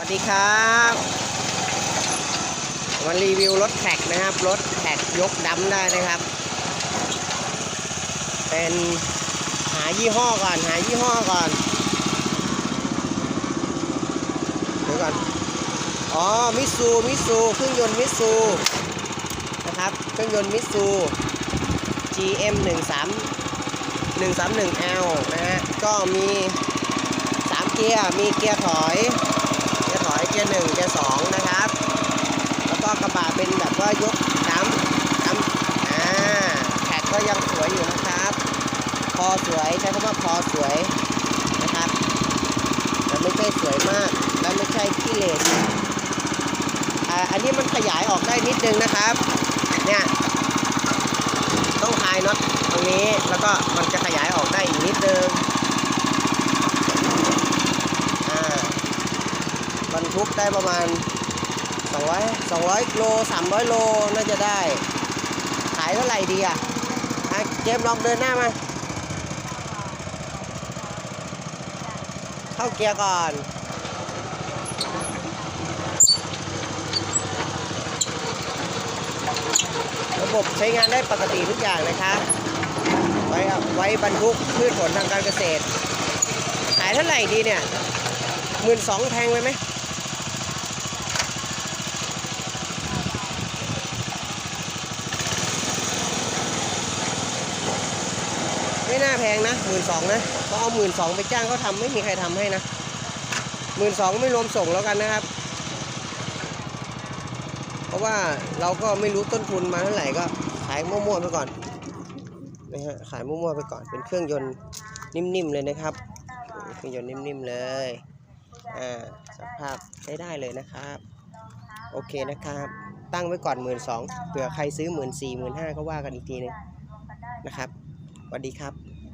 วัสดีครับมารีวิวรถแท็กนะครับ รถแท็กยกดำได้นะครับ เป็นหายี่ห้อก่อน หายี่ห้อก่อนเดี๋ยวก่อน อ๋อ มิซูมิซูเครื่องยนต์มิซูนะครับ เครื่องยนต์มิซู GM 1 3 131L นะฮะ ก็มี 3 เกียร์ มีเกียร์ถอย ยร์ถอยเกียร์หนึ่งเกียร์สองนะครับ แล้วก็กระบะเป็นแบบว่ายกน้ำน้ำอ่าแท็กก็ยังสวยอยู่นะครับ พอสวยใช้คำว่าพอสวยนะครับแต่ไม่ใช่สวยมากและไม่ใช่ขี้เหร่อ่าอันนี้มันขยายออกได้นิดนึงนะครับ เนี่ยต้องคลายน็อตตรงนี้แล้วก็มันจะขยายออกได้อีกนิดนึง อ่า บรร ทุกได้ประมาณ 200 200โล300 โลน่าจะได้ ขายเท่าไหร่ดีอะอะเจมส์ลองเดินหน้ามาเข้าเกียร์ก่อนระบบใช้งานได้ปกติทุกอย่างนะคะ ไว้ไว้บรรทุกพืชผลทางการเกษตร ขายเท่าไหร่ดีเนี่ยหมื่นสองแพงไปไหม น่าแพงนะหมื่นสองนะก็เอาหมื่นสองไปจ้างเขาทำไม่มีใครทำให้นะหมื่นสองไม่รวมส่งแล้วกันนะครับ เพราะว่าเราก็ไม่รู้ต้นทุนมาเท่าไหร่ก็ขายมั่วๆไปก่อนนะฮะขายมั่วๆไปก่อนเป็นเครื่องยนต์นิ่มๆเลยนะครับเครื่องยนต์นิ่มๆเลยอ่าสภาพใช้ได้เลยนะครับ โอเคนะครับ ตั้งไว้ก่อนหมื่นสองเผื่อใครซื้อหมื่นสี่หมื่นห้าก็ว่ากันอีกทีหนึงนะครับสวัสดีครับ